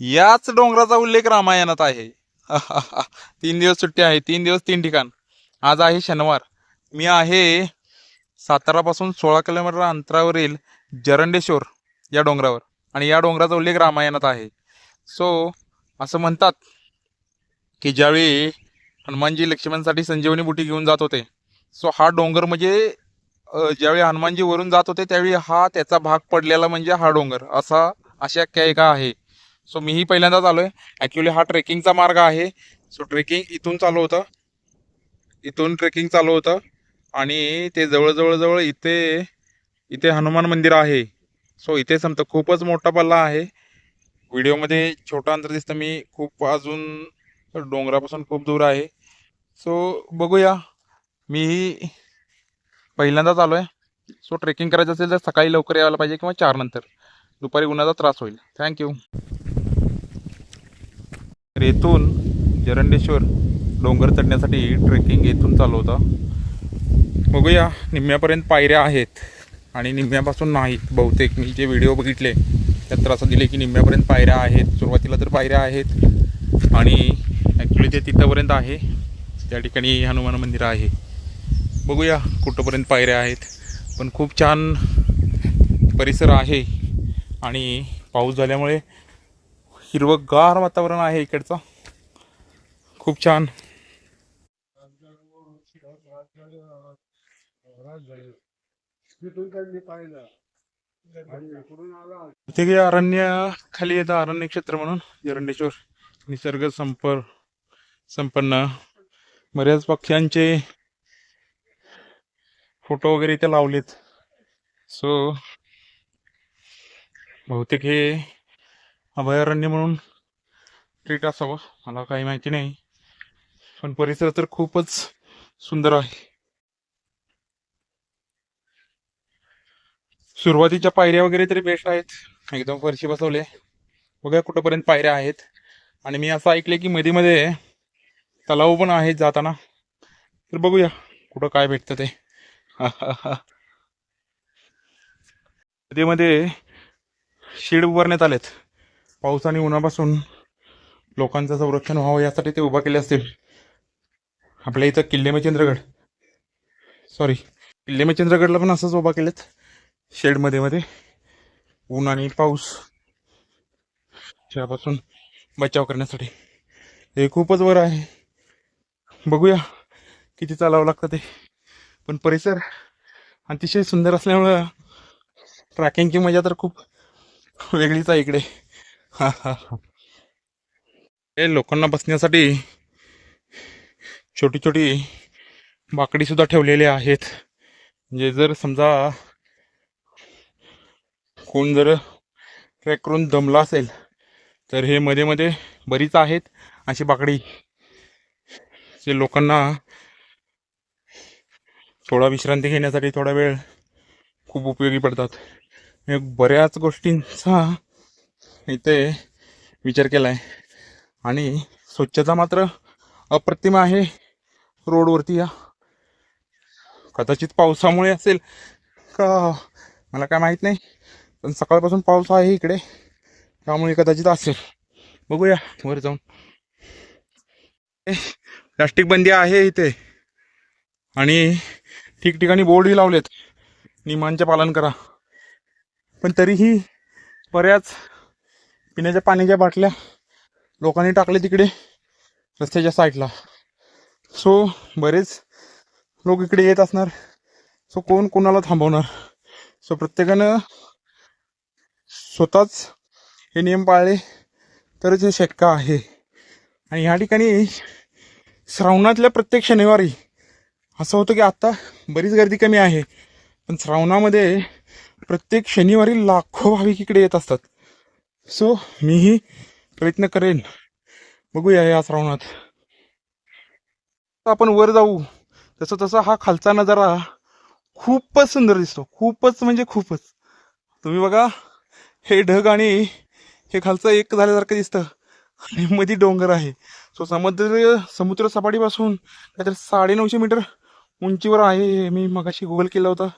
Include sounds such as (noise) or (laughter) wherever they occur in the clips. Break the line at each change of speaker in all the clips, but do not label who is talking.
याच डोंगराचा उल्लेख रामायणात आहे. (laughs) तीन दिवस सुट्टी आहे. तीन दिवस तीन ठिकाण. आज आहे शनिवार. मी आहे सातारापासून सोळा किलोमीटर अंतरावरील जरंडेश्वर या डोंगरावर. आणि या डोंगराचा उल्लेख रामायणात आहे. सो असं म्हणतात की ज्यावेळी हनुमानजी लक्ष्मणसाठी संजीवनी बुटी घेऊन जात होते. सो हा डोंगर म्हणजे ज्यावेळी हनुमानजी वरून जात होते त्यावेळी हा त्याचा भाग पडलेला म्हणजे हा डोंगर. असा अशा का आहे. सो मीही पहिल्यांदाच आलो आहे ॲक्च्युली हा ट्रेकिंगचा मार्ग आहे. सो ट्रेकिंग इथून चालू होतं. इथून ट्रेकिंग चालू होतं. आणि ते जवळजवळ जवळ इथे इथे हनुमान मंदिर आहे. सो इथे संपतं खूपच मोठा पल्ला आहे. व्हिडिओमध्ये छोटा अंतर दिसतं. मी खूप अजून डोंगरापासून खूप दूर आहे. सो बघूया. मीही पहिल्यांदाच आलो आहे सो ट्रेकिंग करायचं असेल तर सकाळी लवकर यायला पाहिजे किंवा चार नंतर. दुपारी उन्हाचा त्रास होईल. थँक्यू तर येथून जरंडेश्वर डोंगर चढण्यासाठी ट्रेकिंग येथून चालू होतं. बघूया निम्म्यापर्यंत पायऱ्या आहेत आणि निम्म्यापासून नाहीत बहुतेक मी जे व्हिडिओ बघितले त्यात तर असं दिले की निम्म्यापर्यंत पायऱ्या आहेत सुरुवातीला तर पायऱ्या आहेत आणि ॲक्च्युली ते तिथंपर्यंत आहे. त्या ठिकाणी हनुमान मंदिर आहे. बघूया कुठंपर्यंत पायऱ्या आहेत. पण खूप छान परिसर आहे आणि पाऊस झाल्यामुळे हिरवंगार वातावरण आहे इकडचं. खूप छान. ते अरण्य खाली येतं अरण्य क्षेत्र म्हणून एरंडेश्वर निसर्ग संपर संपन्न. बऱ्याच पक्ष्यांचे फोटो वगैरे इथे लावलेत. सो बहुतेक हे अभयारण्य म्हणून ट्रीट असावं. मला काही माहिती नाही. पण परिसर तर खूपच सुंदर आहे. सुरुवातीच्या पायऱ्या वगैरे तरी बेस्ट आहेत. एकदम फरशी बसवले. बघा कुठंपर्यंत पायऱ्या आहेत. आणि मी असं ऐकले की मध्ये मध्ये तलाव पण आहेत जाताना. तर बघूया कुठं काय भेटतं ते. (laughs) मध्ये मध्ये शेड उभारण्यात आलेत. पाऊस आणि उन्हापासून लोकांचं संरक्षण व्हावं यासाठी ते उभा केले असतील. आपल्या इथं किल्ले मच्छिंद्रगड सॉरी किल्ले मच्छिंद्रगडला पण असंच उभा केलेत. शेडमध्ये मध्ये ऊन आणि पाऊस. त्यापासून बचाव करण्यासाठी. हे खूपच वर आहे. बघूया किती चालावं लागतं ते. पण परिसर अतिशय सुंदर असल्यामुळं ट्रॅकिंगची मजा तर खूप वेगळीच आहे इकडे. हा हा हा हे लोकांना बसण्यासाठी छोटी छोटी बाकडी सुद्धा ठेवलेली आहेत. म्हणजे जर समजा कोण जर ट्रॅक करून दमला असेल तर हे मध्ये मध्ये बरीच आहेत अशी बाकडी. जे लोकांना थोडा विश्रांती घेण्यासाठी थोडा वेळ खूप उपयोगी पडतात. बऱ्याच गोष्टींचा इथे विचार केला आहे आणि स्वच्छता मात्र अप्रतिम आहे रोडवरती या. कदाचित पावसामुळे असेल का? मला काय माहीत नाही. पण सकाळपासून पाऊस आहे इकडे. त्यामुळे कदाचित असेल. बघूया वर जाऊन. प्लास्टिक बंदी आहे इथे. आणि ठिकठिकाणी बोर्डही लावलेत. नियमांचे पालन करा. पण तरीही बऱ्याच पिण्याच्या पाण्याच्या बाटल्या लोकांनी टाकले तिकडे रस्त्याच्या साईडला सो बरेच लोक इकडे येत असणार. सो कोण कोणाला थांबवणार? सो प्रत्येकानं स्वतःच हे नियम पाळले तरच हे शक्य आहे. आणि ह्या ठिकाणी श्रावणातल्या प्रत्येक शनिवारी असं होतं की आत्ता बरीच गर्दी कमी आहे. पण श्रावणामध्ये प्रत्येक शनिवारी लाखो भाविक इकडे येत असतात. सो मीही प्रयत्न करेन बघूया या श्रावणात. आपण वर जाऊ. तसं तसं हा खालचा नजारा खूपच सुंदर दिसतो. खूपच म्हणजे खूपच. तुम्ही बघा हे ढग आणि हे खालचं एक झाल्यासारखं दिसतं. आणि मध्ये डोंगर आहे. सो समुद्र समुद्र सपाटीपासून काहीतरी साडेनऊशे मीटर उंचीवर आहे मी मगाशी गुगल केलं होतं.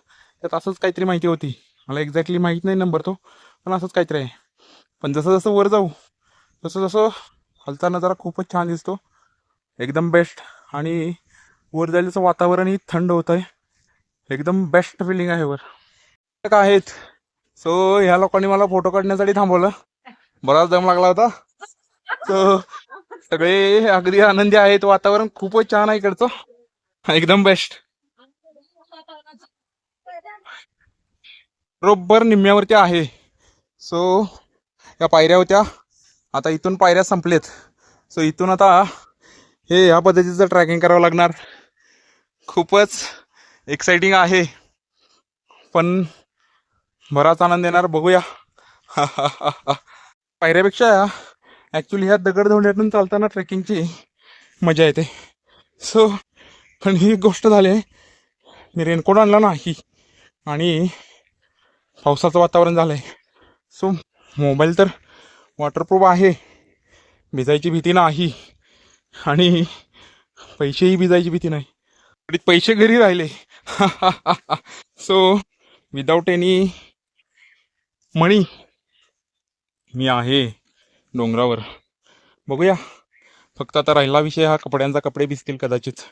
त्यात असंच काहीतरी माहिती होती. मला एक्झॅक्टली माहीत नाही नंबर तो पण असंच काहीतरी आहे. पण जसं जसं वर जाऊ तसं जसं हलता नजारा खूपच छान दिसतो. एकदम बेस्ट आणि वर जायचं वातावरणही थंड होत आहे एकदम बेस्ट फिलिंग आहे वर. काय आहेत. सो ह्या लोकांनी मला फोटो काढण्यासाठी थांबवलं. बराच दम लागला होता. सो सगळे अगदी आनंदी आहेत. वातावरण खूपच छान आहे इकडचं. एकदम बेस्ट बरोबर निम्म्यावरती आहे. सो या पायऱ्या होत्या. आता इथून पायऱ्या संपलेत. सो इथून आता हे ह्या पद्धतीचं ट्रॅकिंग करावं लागणार. खूपच एक्साइटिंग आहे. पण बराच आनंद येणार. बघूया. (laughs) पायऱ्यापेक्षा ॲक्च्युली ह्या दगडधोंड्यातून चालताना ट्रेकिंगची मजा येते. सो पण ही गोष्ट झाली. आहे मी रेनकोट आणला ना ही आणि पावसाचं वातावरण झालं आहे सो मोबाईल तर वॉटरप्रूफ आहे. भिजायची भीती नाही. आणि पैसेही भिजायची भीती नाही. पैसे घरी राहिले. सो विदाऊट एनी मणी मी आहे डोंगरावर. बघूया. फक्त आता राहिला विषय हा कपड्यांचा कपडे भिजतील कदाचित.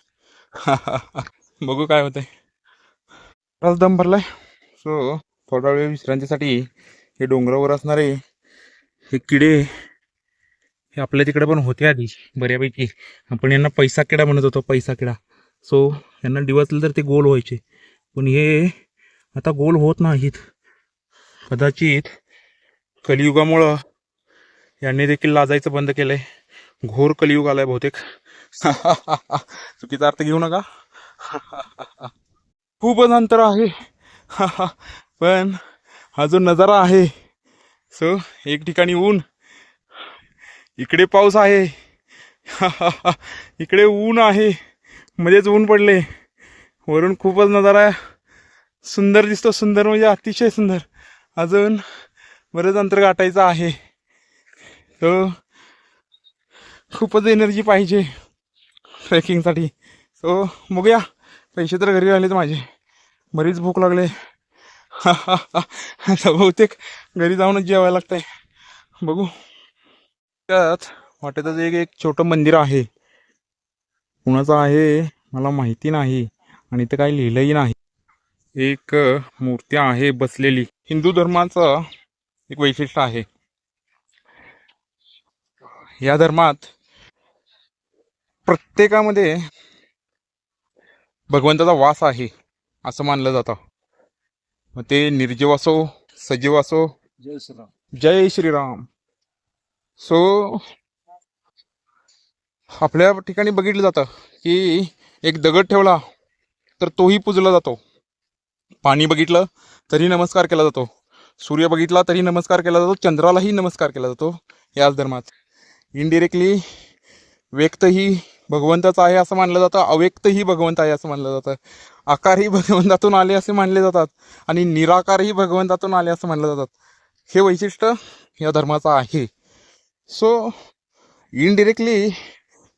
(laughs) बघू काय होतंय. दम भरलाय. सो थोडा वेळ विश्रांतीसाठी हे डोंगरावर असणारे हे किडे हे आपल्या तिकडे पण होते आधी बऱ्यापैकी. आपण यांना पैसा किडा म्हणत होतो पैसा किडा. सो यांना डिवचलं तर ते गोल व्हायचे. पण हे आता गोल होत नाहीत. कदाचित कलियुगामुळं यांनी देखील लाजायचं बंद केलंय. घोर कलियुग आलाय बहुतेक. (laughs) चुकीचा अर्थ घेऊ नका. (laughs) खूपच अंतर आहे. (laughs) पण हा जो नजारा आहे. सो एक ठिकाणी ऊन. इकडे पाऊस आहे. (laughs) इकडे ऊन आहे. मध्येच ऊन पडले. वरून खूपच नजारा सुंदर दिसतो. सुंदर म्हणजे अतिशय सुंदर. अजून बरंच अंतर गाठायचं आहे. तर खूपच एनर्जी पाहिजे ट्रेकिंगसाठी सो बघूया. पैसे तर घरी राहिलेत माझे. बरीच भूक लागले. आता बहुतेक घरी जाऊनच जेवायला लागतंय. बघू. त्यात वाटेतच एक एक छोटं मंदिर आहे. कुणाचं आहे मला माहिती नाही आणि ते काही लिहिलंही नाही. एक मूर्ती आहे बसलेली. हिंदू धर्माचं एक वैशिष्ट्य आहे. या धर्मात प्रत्येकामध्ये भगवंताचा वास आहे असं मानलं जातं. मग ते निर्जीव असो सजीव असो.
जय श्रीराम.
जय श्रीराम. सो आपल्या ठिकाणी बघितलं जातं की एक दगड ठेवला तर तोही पुजला जातो. पाणी बघितलं तरी नमस्कार केला जातो. सूर्य बघितला तरी नमस्कार केला जातो. चंद्रालाही नमस्कार केला जातो. याच धर्मात. इनडिरेक्टली व्यक्तही भगवंताचा आहे असं मानलं जातं. अव्यक्तही भगवंत आहे असं मानलं जातं. आकारही भगवंतातून आले असे मानले जातात आणि निराकारही भगवंतातून आले असं मानलं जातात. हे वैशिष्ट्य या धर्माचं आहे. सो इनडिरेक्टली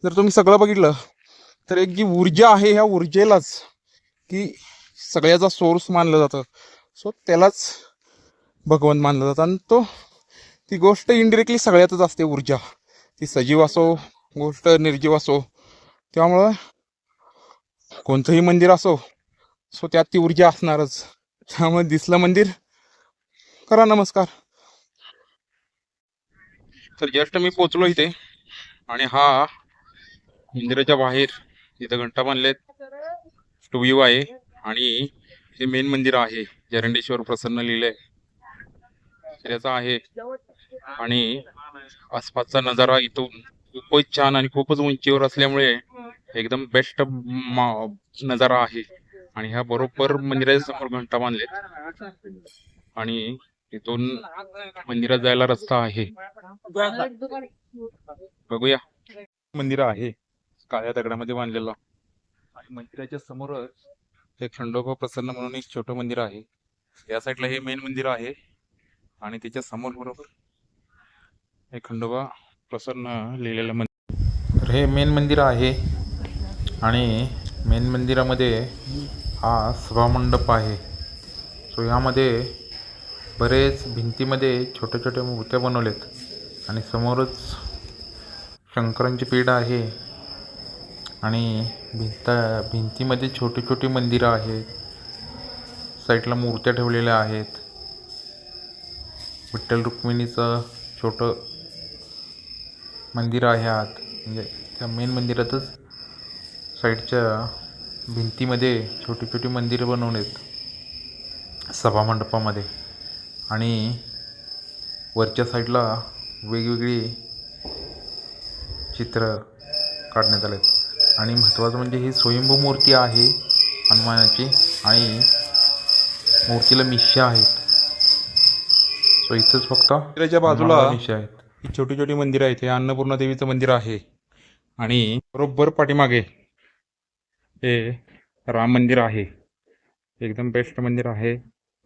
जर तुम्ही सगळं बघितलं तर एक जी ऊर्जा आहे ह्या ऊर्जेलाच की सगळ्याचा सोर्स मानलं जातं. सो त्यालाच भगवंत मानलं जातं. आणि तो ती गोष्ट इनडिरेक्टली सगळ्यातच असते ऊर्जा. ती सजीव असो गोष्ट निर्जीव असो. त्यामुळं कोणतंही मंदिर असो सो त्यात ती ऊर्जा असणारच. त्यामुळे दिसलं मंदिर. करा नमस्कार. तर जस्ट मी पोचलो इथे. आणि हा मंदिराच्या बाहेर इथं घंटा बांधलेत. टू व्ह्यू आहे. आणि हे मेन मंदिर आहे. जरंडेश्वर प्रसन्न लिहिलंय. त्याचा आहे. आणि आसपासचा नजारा इथून खूपच छान आणि खूपच उंचीवर असल्यामुळे एकदम बेस्ट नजारा आहे. आणि ह्या बरोबर मंदिराच्या समोर घंटा बांधलेत. आणि तिथून मंदिरात जायला रस्ता आहे. बघूया. मंदिर आहे. काळ्या दगडामध्ये बांधलेलं. आणि मंदिराच्या समोरच एक खंडोबा प्रसन्न म्हणून एक छोटं मंदिर आहे. या साईडला हे मेन मंदिर आहे. आणि त्याच्यासमोर बरोबर हे खंडोबा प्रसन्न लिहिलेलं मंदिर. तर हे मेन मंदिर आहे. आणि मेन मंदिरामध्ये हा सभामंडप आहे. सो यामध्ये बरेच भिंतीमध्ये छोट्या छोट्या मूर्त्या बनवलेत
आणि समोरच शंकरांची पीठ आहे आणि भिंत भिंतीमध्ये छोटी छोटी मंदिरं आहेत. साईडला मूर्त्या ठेवलेल्या आहेत. विठ्ठल रुक्मिणीचं छोटं मंदिर आहे आत. म्हणजे त्या मेन मंदिरातच साईडच्या भिंतीमध्ये छोटी छोटी मंदिरं बनवलेत सभामंडपामध्ये आणि वरच्या साईडला वेगवेगळी चित्र काढण्यात आलेत. आणि महत्त्वाचं म्हणजे ही स्वयंभू मूर्ती आहे हनुमानाची आणि मूर्तीला मिश्या आहेत. सो इथंच फक्त
मंदिराच्या बाजूला
हनुमानाला मिश्या आहेत.
ही छोटी छोटी मंदिरं आहेत. हे अन्नपूर्णा देवीचं मंदिर आहे. आणि बरोबर पाठीमागे हे राम मंदिर आहे. एकदम बेस्ट मंदिर आहे.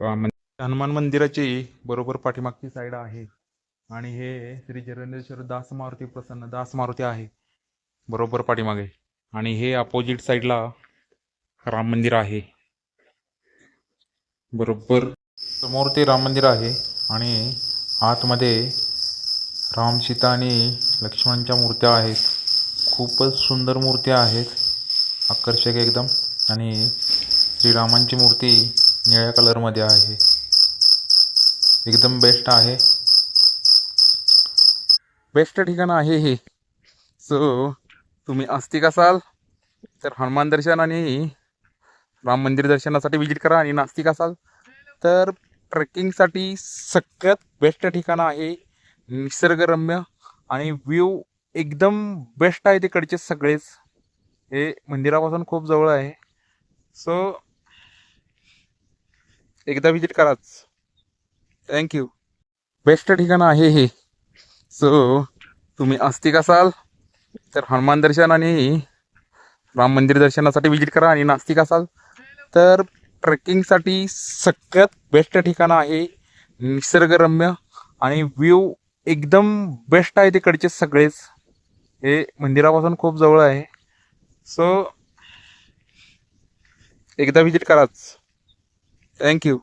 राम मंदिर. हनुमान मंदिराची बरोबर पाठीमागची साईड आहे. आणि हे श्री जगन्नेश्वर दास मारुती प्रसन्न दास मारुती आहे. बरोबर पाठीमागे. आणि हे अपोजिट साईडला राम मंदिर आहे. बरोबर.
समोर ते राम मंदिर आहे. आणि आतमध्ये राम सीता आणि लक्ष्मणच्या मूर्त्या आहेत. खूपच सुंदर मूर्त्या आहेत. आकर्षक एकदम. आणि श्रीरामांची मूर्ती निळ्या कलरमध्ये आहे. एकदम बेस्ट आहे.
बेस्ट ठिकाण आहे हे. सो तुम्ही आस्तिक असाल तर हनुमान दर्शन आणि राम मंदिर दर्शनासाठी विजिट करा आणि नास्तिक असाल तर ट्रेकिंगसाठी सगळ्यात बेस्ट ठिकाण आहे निसर्गरम्य आणि व्ह्यू एकदम बेस्ट आहे तिकडचे सगळेच. हे मंदिरापासून खूप जवळ आहे. सो एकदा व्हिजिट कराच. थँक्यू बेस्ट ठिकाण आहे हे. सो तुम्ही आस्तिक असाल तर हनुमान दर्शन आणि राम मंदिर दर्शनासाठी व्हिजिट करा आणि नास्तिक असाल तर ट्रेकिंगसाठी सगळ्यात बेस्ट ठिकाण आहे निसर्गरम्य आणि व्ह्यू एकदम बेस्ट आहे तिकडचे सगळेच. हे मंदिरापासून खूप जवळ आहे. सो एकदा व्हिजिट कराच. थँक्यू